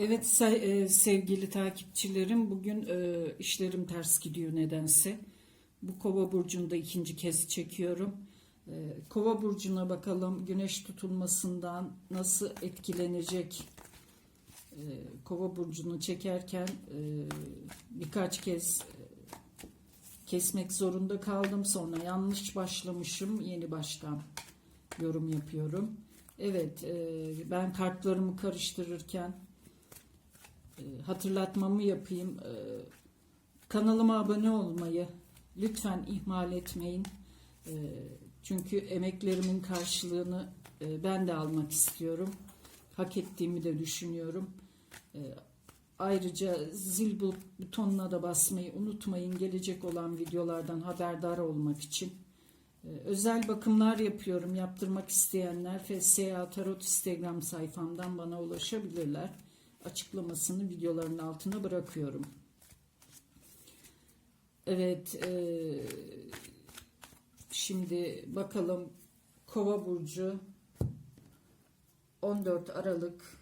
Evet e, sevgili takipçilerim bugün e, işlerim ters gidiyor nedense. Bu kova burcunda ikinci kez çekiyorum. E, kova burcuna bakalım güneş tutulmasından nasıl etkilenecek? Kova burcunu çekerken birkaç kez kesmek zorunda kaldım. Sonra yanlış başlamışım. Yeni baştan yorum yapıyorum. Evet ben kartlarımı karıştırırken hatırlatmamı yapayım. E, Kanalıma abone olmayı lütfen ihmal etmeyin. E, Çünkü emeklerimin karşılığını e, ben de almak istiyorum. Hak ettiğimi de düşünüyorum. E, Ayrıca zil bu- butonuna da basmayı unutmayın. Gelecek olan videolardan haberdar olmak için. E, Özel bakımlar yapıyorum. Yaptırmak isteyenler FSA Tarot Instagram sayfamdan bana ulaşabilirler açıklamasını videoların altına bırakıyorum. Evet, e, şimdi bakalım Kova burcu 14 Aralık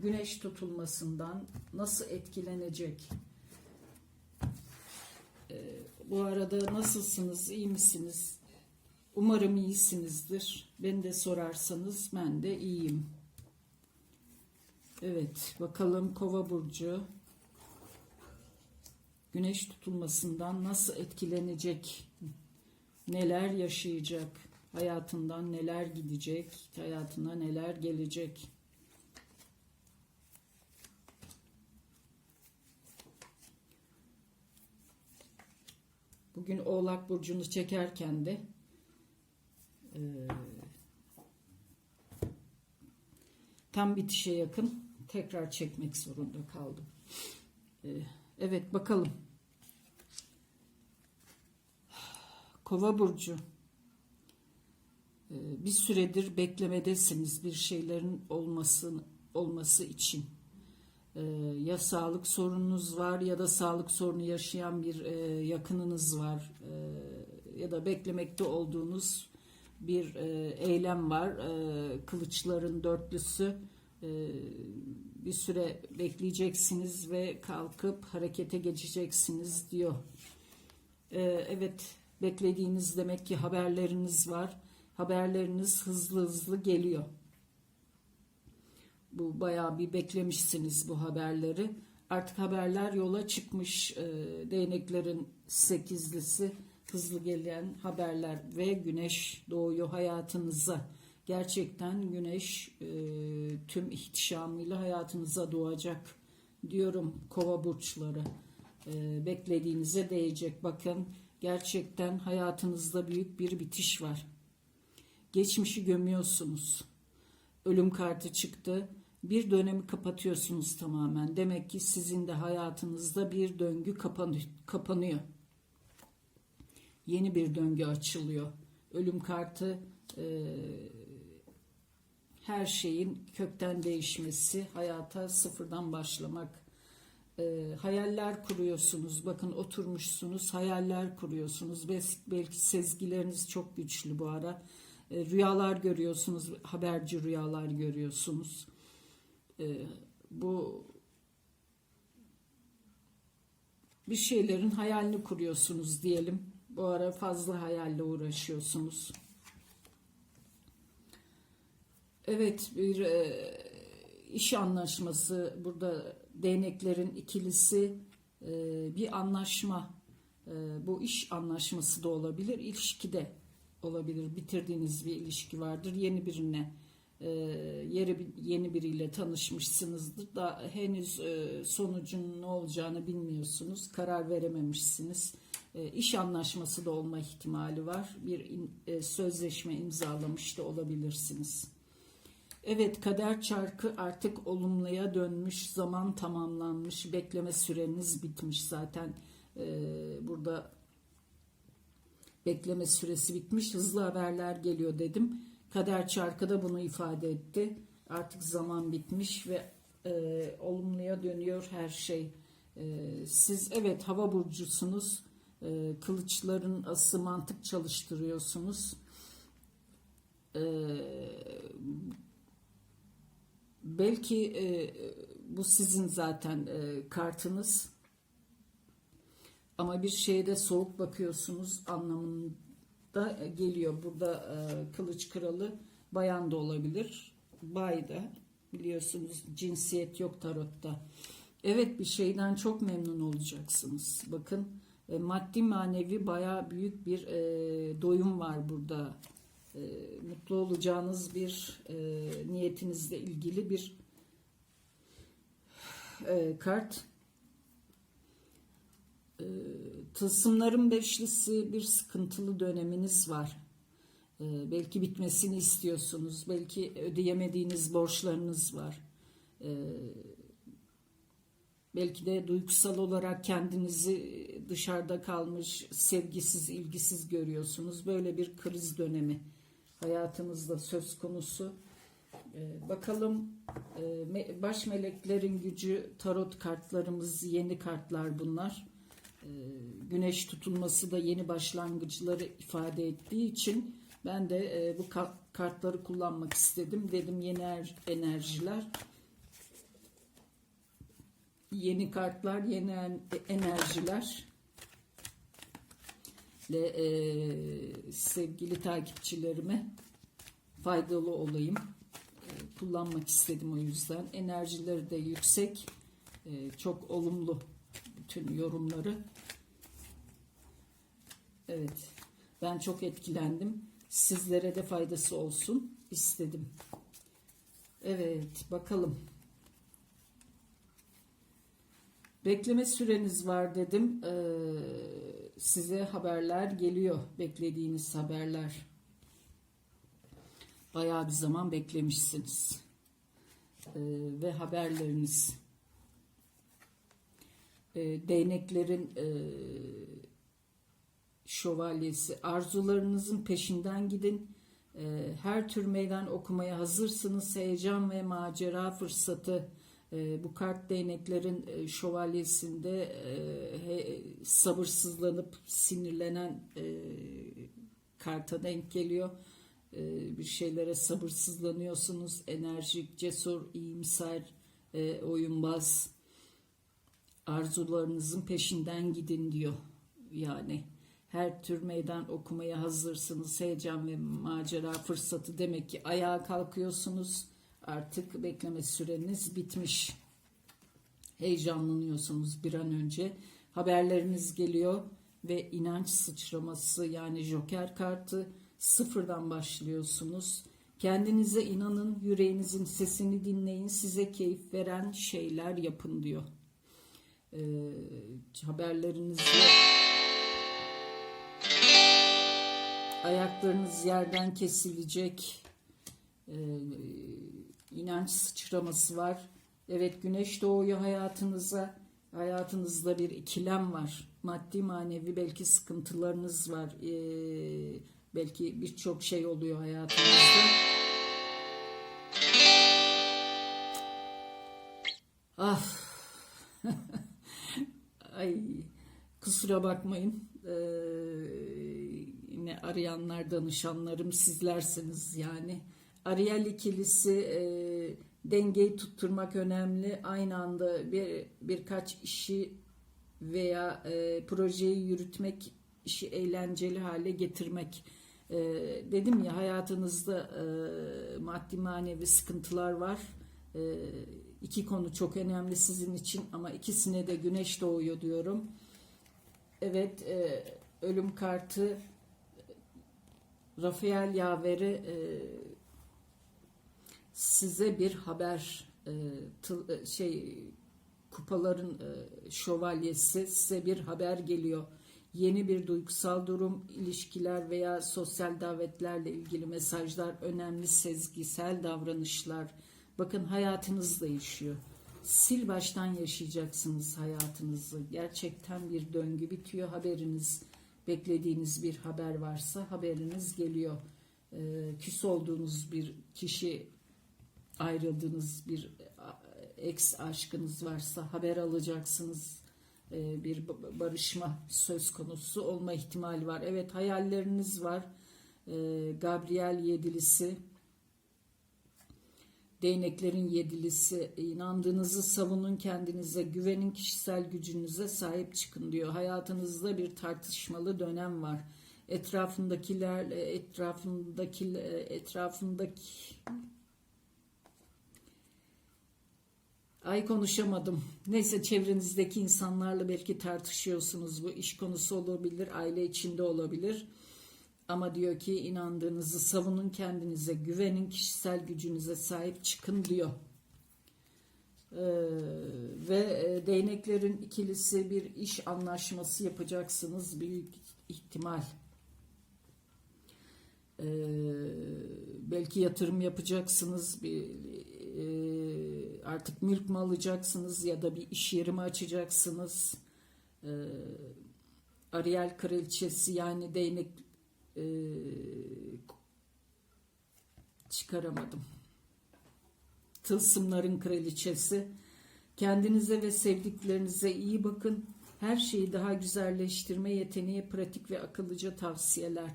Güneş tutulmasından nasıl etkilenecek? E, bu arada nasılsınız? iyi misiniz? Umarım iyisinizdir. Beni de sorarsanız ben de iyiyim. Evet, bakalım Kova burcu Güneş tutulmasından nasıl etkilenecek? Neler yaşayacak? Hayatından neler gidecek? Hayatına neler gelecek? Bugün Oğlak burcunu çekerken de eee, tam bitişe yakın tekrar çekmek zorunda kaldım. Ee, Evet bakalım. Kova burcu. Ee, Bir süredir beklemedesiniz bir şeylerin olması olması için. Ee, Ya sağlık sorununuz var ya da sağlık sorunu yaşayan bir e, yakınınız var. Ya da beklemekte olduğunuz bir e, eylem var. Kılıçların dörtlüsü. Ee, bir süre bekleyeceksiniz ve kalkıp harekete geçeceksiniz diyor. Ee, evet beklediğiniz demek ki haberleriniz var. Haberleriniz hızlı hızlı geliyor. Bu bayağı bir beklemişsiniz bu haberleri. Artık haberler yola çıkmış. Ee, değneklerin sekizlisi hızlı gelen haberler ve güneş doğuyor hayatınıza. Gerçekten güneş e, tüm ihtişamıyla hayatınıza doğacak diyorum kova burçları. E, beklediğinize değecek. Bakın gerçekten hayatınızda büyük bir bitiş var. Geçmişi gömüyorsunuz. Ölüm kartı çıktı. Bir dönemi kapatıyorsunuz tamamen. Demek ki sizin de hayatınızda bir döngü kapanıyor. Yeni bir döngü açılıyor. Ölüm kartı e, her şeyin kökten değişmesi, hayata sıfırdan başlamak. E, hayaller kuruyorsunuz. Bakın oturmuşsunuz, hayaller kuruyorsunuz. Belki sezgileriniz çok güçlü bu ara. E, rüyalar görüyorsunuz, haberci rüyalar görüyorsunuz. E, bu bir şeylerin hayalini kuruyorsunuz diyelim. Bu ara fazla hayalle uğraşıyorsunuz. Evet bir e, iş anlaşması burada değneklerin ikilisi e, bir anlaşma E, bu iş anlaşması da olabilir ilişkide olabilir bitirdiğiniz bir ilişki vardır yeni birine e, yeri yeni biriyle tanışmışsınızdır da henüz e, sonucun ne olacağını bilmiyorsunuz karar verememişsiniz e, iş anlaşması da olma ihtimali var bir in- e, sözleşme imzalamış da olabilirsiniz. Evet kader çarkı artık olumluya dönmüş, zaman tamamlanmış, bekleme süreniz bitmiş zaten. Ee, burada bekleme süresi bitmiş, hızlı haberler geliyor dedim. Kader çarkı da bunu ifade etti. Artık zaman bitmiş ve e, olumluya dönüyor her şey. E, siz evet hava burcusunuz, E, kılıçların ası mantık çalıştırıyorsunuz. E, belki e, bu sizin zaten e, kartınız. Ama bir şeyde soğuk bakıyorsunuz anlamında geliyor. Burada e, kılıç kralı bayan da olabilir. Bay da biliyorsunuz cinsiyet yok tarotta. Evet bir şeyden çok memnun olacaksınız. Bakın e, maddi manevi baya büyük bir e, doyum var burada. E, mutlu olacağınız bir e, niyetinizle ilgili bir e, kart. E, tılsımların beşlisi bir sıkıntılı döneminiz var. E, belki bitmesini istiyorsunuz. Belki ödeyemediğiniz borçlarınız var. E, belki de duygusal olarak kendinizi dışarıda kalmış, sevgisiz, ilgisiz görüyorsunuz. Böyle bir kriz dönemi hayatınızda söz konusu. Ee, bakalım e, baş meleklerin gücü tarot kartlarımız yeni kartlar bunlar. Ee, güneş tutulması da yeni başlangıçları ifade ettiği için ben de e, bu ka- kartları kullanmak istedim. Dedim yeni er- enerjiler. Yeni kartlar, yeni en- enerjiler. Ve e, sevgili takipçilerime faydalı olayım. E, kullanmak istedim o yüzden. Enerjileri de yüksek. E, çok olumlu bütün yorumları. Evet. Ben çok etkilendim. Sizlere de faydası olsun istedim. Evet, bakalım. Bekleme süreniz var dedim. Ee, size haberler geliyor. Beklediğiniz haberler. Bayağı bir zaman beklemişsiniz. Ee, ve haberleriniz. Ee, değneklerin e, şövalyesi. Arzularınızın peşinden gidin. Ee, her tür meydan okumaya hazırsınız. Heyecan ve macera fırsatı e, bu kart değneklerin e, şövalyesinde e, sabırsızlanıp sinirlenen e, karta denk geliyor. Bir şeylere sabırsızlanıyorsunuz. Enerjik, cesur, iyimser, oyunbaz. Arzularınızın peşinden gidin diyor. Yani her tür meydan okumaya hazırsınız. Heyecan ve macera fırsatı demek ki ayağa kalkıyorsunuz. Artık bekleme süreniz bitmiş. Heyecanlanıyorsunuz bir an önce. Haberleriniz geliyor ve inanç sıçraması yani joker kartı sıfırdan başlıyorsunuz. Kendinize inanın, yüreğinizin sesini dinleyin, size keyif veren şeyler yapın diyor. Ee, haberlerinizle ayaklarınız yerden kesilecek. Ee, inanç sıçraması var. Evet güneş doğuyor hayatınıza. Hayatınızda bir ikilem var. Maddi manevi belki sıkıntılarınız var. Ee, belki birçok şey oluyor hayatınızda. Ah. Ay kusura bakmayın. Ee, yine arayanlar danışanlarım sizlersiniz yani. Ariel ikilisi e, dengeyi tutturmak önemli. Aynı anda bir birkaç işi veya e, projeyi yürütmek, işi eğlenceli hale getirmek. E, dedim ya hayatınızda e, maddi manevi sıkıntılar var. E, iki konu çok önemli sizin için ama ikisine de güneş doğuyor diyorum. Evet, e, ölüm kartı Rafael Yaveri e, size bir haber e, tıl, e, şey kupaların e, şövalyesi size bir haber geliyor. Yeni bir duygusal durum, ilişkiler veya sosyal davetlerle ilgili mesajlar, önemli sezgisel davranışlar. Bakın hayatınız değişiyor. Sil baştan yaşayacaksınız hayatınızı. Gerçekten bir döngü bitiyor. Haberiniz, beklediğiniz bir haber varsa haberiniz geliyor. Ee, küs olduğunuz bir kişi ayrıldığınız bir ex aşkınız varsa haber alacaksınız. Ee, bir barışma söz konusu olma ihtimali var. Evet hayalleriniz var. Ee, Gabriel Yedilisi Değneklerin yedilisi, inandığınızı savunun kendinize, güvenin kişisel gücünüze sahip çıkın diyor. Hayatınızda bir tartışmalı dönem var. Etrafındakiler, etrafındaki, etrafındaki Ay konuşamadım. Neyse çevrenizdeki insanlarla belki tartışıyorsunuz. Bu iş konusu olabilir, aile içinde olabilir. Ama diyor ki inandığınızı savunun kendinize, güvenin kişisel gücünüze sahip çıkın diyor. Ee, ve e, değneklerin ikilisi bir iş anlaşması yapacaksınız büyük ihtimal. Ee, belki yatırım yapacaksınız, bir e, artık mülk mü alacaksınız ya da bir iş yeri mi açacaksınız? Ee, Ariel kraliçesi yani değnek e, çıkaramadım. Tılsımların kraliçesi. Kendinize ve sevdiklerinize iyi bakın. Her şeyi daha güzelleştirme yeteneği, pratik ve akıllıca tavsiyeler.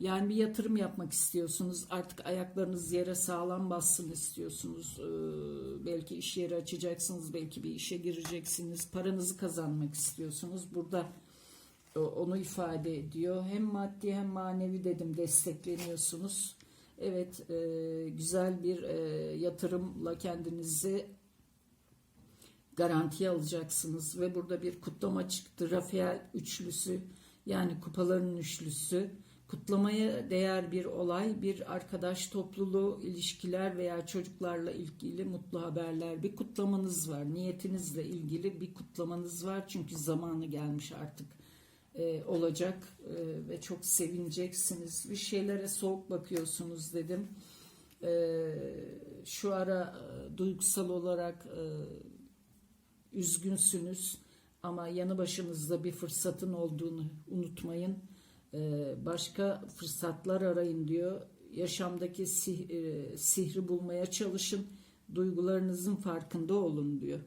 Yani bir yatırım yapmak istiyorsunuz. Artık ayaklarınız yere sağlam bassın istiyorsunuz. Ee, belki iş yeri açacaksınız, belki bir işe gireceksiniz. Paranızı kazanmak istiyorsunuz. Burada o- onu ifade ediyor. Hem maddi hem manevi dedim destekleniyorsunuz. Evet, e, güzel bir e, yatırımla kendinizi garantiye alacaksınız ve burada bir kutlama çıktı. Rafael üçlüsü yani kupaların üçlüsü. Kutlamaya değer bir olay, bir arkadaş topluluğu, ilişkiler veya çocuklarla ilgili mutlu haberler. Bir kutlamanız var. Niyetinizle ilgili bir kutlamanız var. Çünkü zamanı gelmiş artık e, olacak e, ve çok sevineceksiniz. Bir şeylere soğuk bakıyorsunuz dedim. E, şu ara e, duygusal olarak e, üzgünsünüz ama yanı başınızda bir fırsatın olduğunu unutmayın. Ee, başka fırsatlar arayın diyor. Yaşamdaki e, sihri bulmaya çalışın. Duygularınızın farkında olun diyor.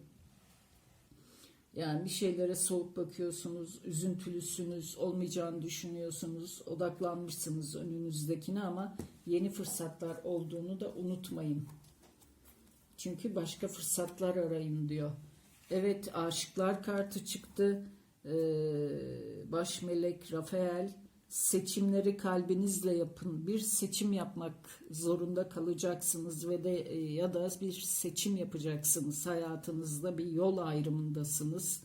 Yani bir şeylere soğuk bakıyorsunuz, üzüntülüsünüz, olmayacağını düşünüyorsunuz, odaklanmışsınız önünüzdekine ama yeni fırsatlar olduğunu da unutmayın. Çünkü başka fırsatlar arayın diyor. Evet aşıklar kartı çıktı. Ee, baş melek Rafael seçimleri kalbinizle yapın. Bir seçim yapmak zorunda kalacaksınız ve de e, ya da bir seçim yapacaksınız. Hayatınızda bir yol ayrımındasınız.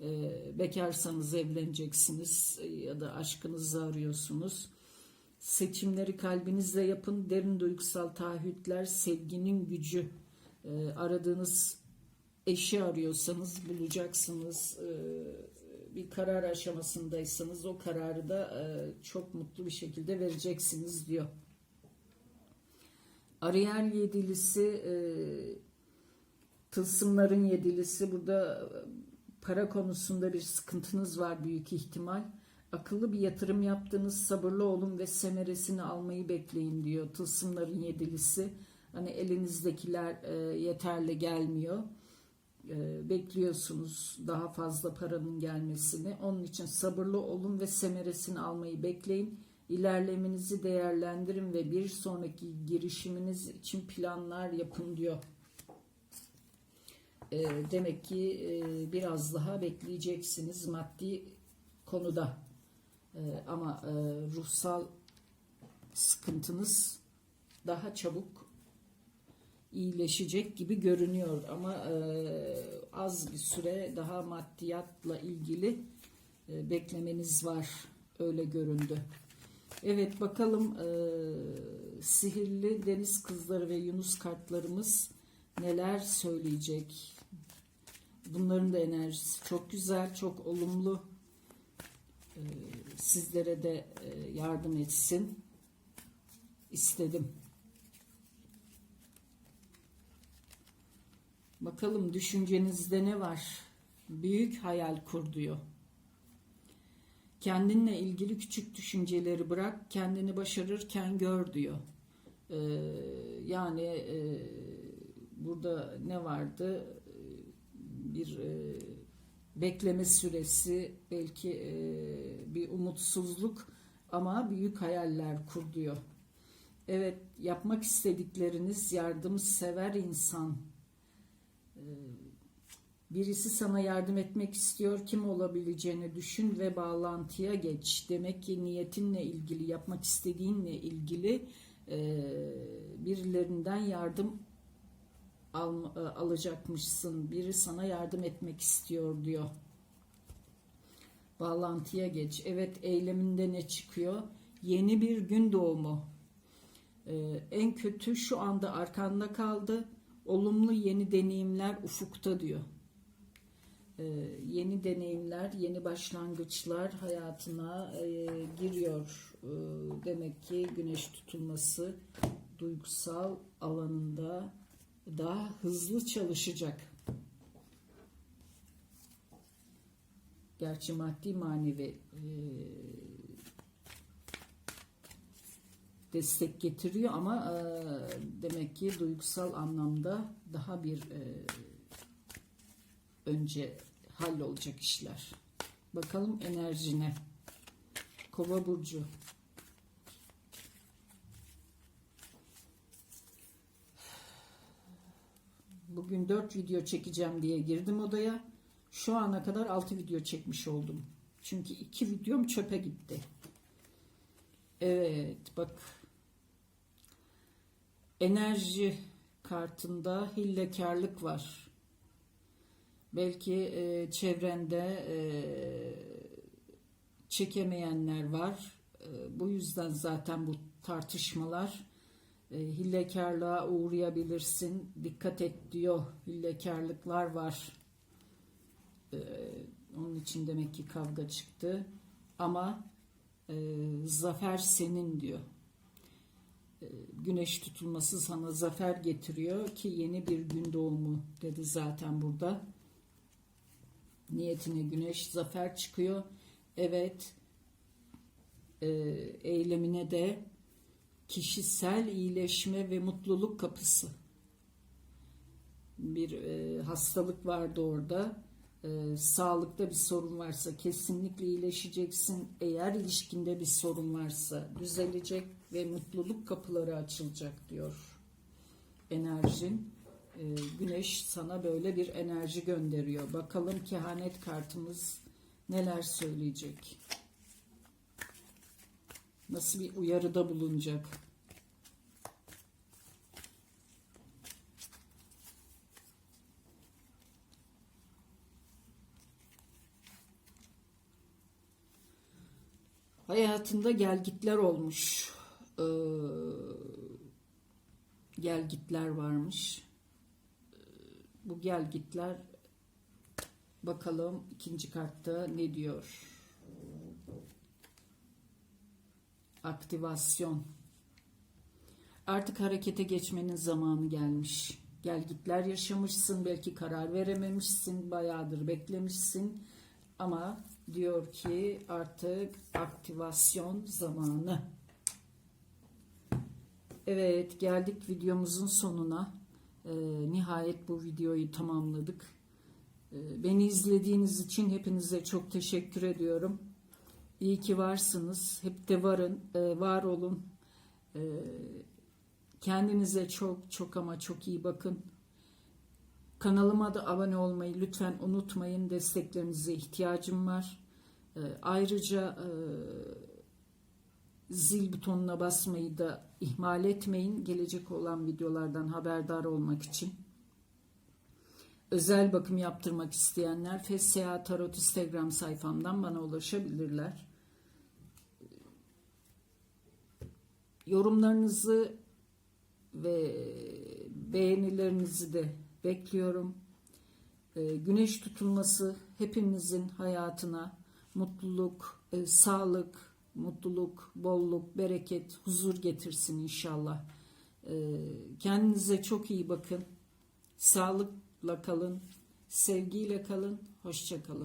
Ee, bekarsanız evleneceksiniz e, ya da aşkınızı arıyorsunuz. Seçimleri kalbinizle yapın. Derin duygusal taahhütler, sevginin gücü. Aradığınız eşi arıyorsanız bulacaksınız. Bir karar aşamasındaysanız o kararı da e, çok mutlu bir şekilde vereceksiniz diyor. Ariel yedilisi e, tılsımların yedilisi burada e, para konusunda bir sıkıntınız var büyük ihtimal. Akıllı bir yatırım yaptığınız sabırlı olun ve semeresini almayı bekleyin diyor. Tılsımların yedilisi. Hani elinizdekiler yeterli gelmiyor. E, bekliyorsunuz daha fazla paranın gelmesini. Onun için sabırlı olun ve semeresini almayı bekleyin. İlerlemenizi değerlendirin ve bir sonraki girişiminiz için planlar yapın diyor. E, demek ki e, biraz daha bekleyeceksiniz maddi konuda. Ama ruhsal sıkıntınız daha çabuk iyileşecek gibi görünüyor ama e, az bir süre daha maddiyatla ilgili e, beklemeniz var öyle göründü. Evet bakalım e, sihirli deniz kızları ve Yunus kartlarımız neler söyleyecek. Bunların da enerjisi çok güzel, çok olumlu. E, sizlere de e, yardım etsin istedim. Bakalım düşüncenizde ne var? Büyük hayal kur diyor. Kendinle ilgili küçük düşünceleri bırak, kendini başarırken gör diyor. Ee, yani e, burada ne vardı? Bir e, bekleme süresi, belki e, bir umutsuzluk ama büyük hayaller kur diyor. Evet, yapmak istedikleriniz yardımsever insan. Birisi sana yardım etmek istiyor. Kim olabileceğini düşün ve bağlantıya geç. Demek ki niyetinle ilgili, yapmak istediğinle ilgili e, birilerinden yardım al, e, alacakmışsın. Biri sana yardım etmek istiyor diyor. Bağlantıya geç. Evet eyleminde ne çıkıyor? Yeni bir gün doğumu. Ee, en kötü şu anda arkanda kaldı. Olumlu yeni deneyimler ufukta diyor. Ee, yeni deneyimler, yeni başlangıçlar hayatına e, giriyor. Ee, demek ki güneş tutulması duygusal alanında daha hızlı çalışacak. Gerçi maddi manevi e, destek getiriyor ama e, demek ki duygusal anlamda daha bir e, önce hallolacak işler. Bakalım enerjine. Kova burcu. Bugün 4 video çekeceğim diye girdim odaya. Şu ana kadar 6 video çekmiş oldum. Çünkü 2 videom çöpe gitti. Evet bak. Enerji kartında hillekarlık var. Belki e, çevrende e, çekemeyenler var. E, bu yüzden zaten bu tartışmalar e, hillekarlığa uğrayabilirsin. Dikkat et diyor. Hillekarlıklar var. E, onun için demek ki kavga çıktı. Ama e, zafer senin diyor. E, güneş tutulması sana zafer getiriyor ki yeni bir gün doğumu dedi zaten burada. Niyetine güneş zafer çıkıyor. Evet e, eylemine de kişisel iyileşme ve mutluluk kapısı. Bir e, hastalık vardı orada. E, sağlıkta bir sorun varsa kesinlikle iyileşeceksin. Eğer ilişkinde bir sorun varsa düzelecek ve mutluluk kapıları açılacak diyor enerjin. E, güneş sana böyle bir enerji gönderiyor. Bakalım kehanet kartımız neler söyleyecek. Nasıl bir uyarıda bulunacak? Hayatında gelgitler olmuş. Ee, gelgitler varmış. Bu gelgitler bakalım ikinci kartta ne diyor? Aktivasyon. Artık harekete geçmenin zamanı gelmiş. Gelgitler yaşamışsın, belki karar verememişsin, bayağıdır beklemişsin. Ama diyor ki artık aktivasyon zamanı. Evet geldik videomuzun sonuna. Ee, nihayet bu videoyu tamamladık. Ee, beni izlediğiniz için hepinize çok teşekkür ediyorum. İyi ki varsınız. Hep de varın, e, var olun. E, kendinize çok çok ama çok iyi bakın. Kanalıma da abone olmayı lütfen unutmayın. Desteklerinize ihtiyacım var. E, ayrıca zil butonuna basmayı da ihmal etmeyin. Gelecek olan videolardan haberdar olmak için. Özel bakım yaptırmak isteyenler FSA Tarot Instagram sayfamdan bana ulaşabilirler. Yorumlarınızı ve beğenilerinizi de bekliyorum. Ee, güneş tutulması hepimizin hayatına mutluluk, e, sağlık, mutluluk, bolluk, bereket, huzur getirsin inşallah. Ee, kendinize çok iyi bakın. Sağlıkla kalın, sevgiyle kalın, hoşça kalın.